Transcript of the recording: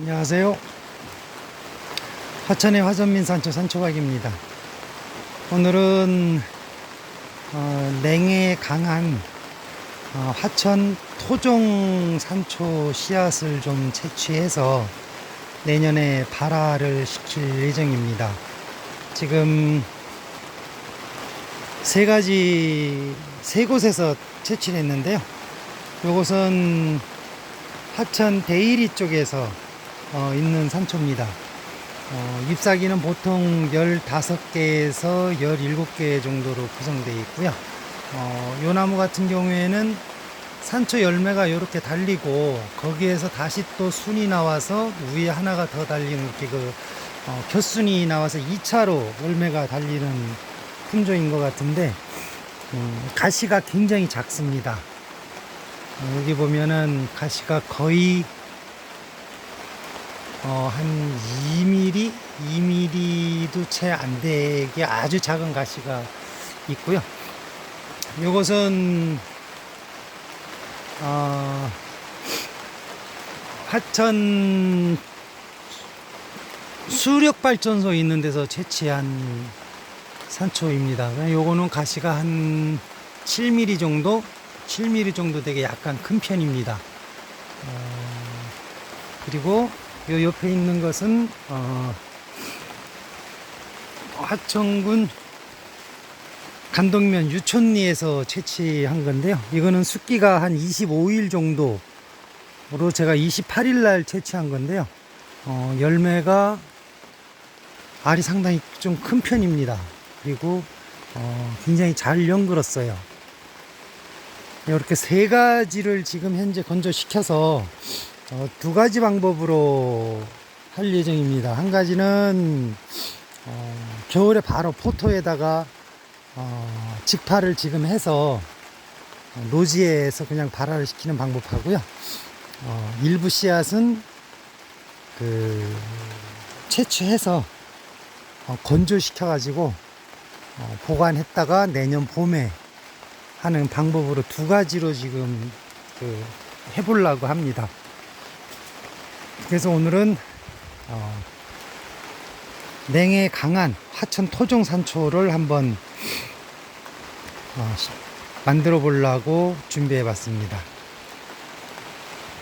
안녕하세요. 화천의 화전민 산초 산초각입니다. 오늘은 어, 냉해 강한 어, 화천 토종 산초 씨앗을 좀 채취해서 내년에 발화를 시킬 예정입니다. 지금 세 가지 세 곳에서 채취를 했는데요. 이곳은 하천 대일이 쪽에서 어, 있는 산초입니다. 어, 잎사귀는 보통 15개에서 17개 정도로 구성되어 있고요. 어, 요 나무 같은 경우에는 산초 열매가 이렇게 달리고 거기에서 다시 또 순이 나와서 위에 하나가 더 달리는 이렇게 그 어, 겹순이 나와서 2차로 열매가 달리는 품종인 것 같은데 음, 가시가 굉장히 작습니다. 어, 여기 보면은 가시가 거의 어, 한 2mm, 2mm도 채 안 되게 아주 작은 가시가 있고요. 요것은 어, 하천 수력 발전소 있는 데서 채취한 산초입니다. 요거는 가시가 한 7mm 정도 7mm 정도 되게 약간 큰 편입니다. 어, 그리고 요 옆에 있는 것은 어, 하천군 간동면 유촌리에서 채취한 건데요. 이거는 숫기가 한 25일 정도로 제가 28일 날 채취한 건데요. 어, 열매가 알이 상당히 좀 큰 편입니다. 그리고 어, 굉장히 잘 연글었어요. 이렇게 세 가지를 지금 현재 건조시켜서 어, 두 가지 방법으로 할 예정입니다. 한 가지는 어, 겨울에 바로 포토에다가 어, 직파를 지금 해서 어, 노지에서 그냥 발화를 시키는 방법하고요. 어, 일부 씨앗은 그 채취해서 어, 건조시켜 가지고 어, 보관했다가 내년 봄에 하는 방법으로 두 가지로 지금 그 해보려고 합니다. 그래서 오늘은 어, 냉해 강한 하천 토종 산초를 한번 어, 시- 만들어 보려고 준비해 봤습니다.